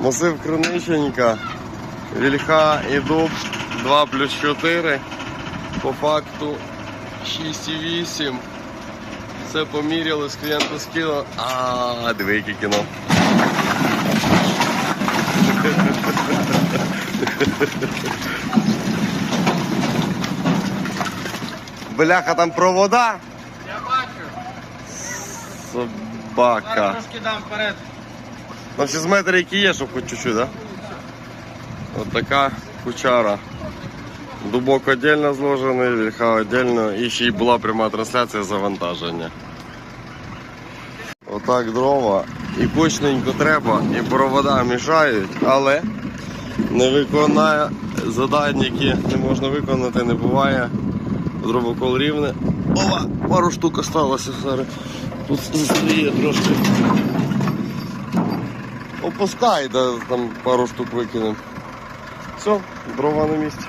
Масив Криниченька, Вільха і Дуб 2 плюс 4. По факту 6,8. Все поміряли, з клієнта скинули. А, диви, яке кіно. Бляха, там провода. Я бачу. Собака. Зараз трошки дам вперед. На всі метри, які є, щоб хоч чуть-чуть, да? От така кучара. Дубок віддільно зложений, вільха віддільно і ще й була пряма трансляція завантаження. Отак дрова. І кучненько треба, і провода мішають, але не виконає завдань, які не можна виконати, не буває. Дробокол рівне. Ова, пару штук осталося зараз. Тут застріє трошки. Опускай, да, там пару штук викинемо. Все, дрова на місці.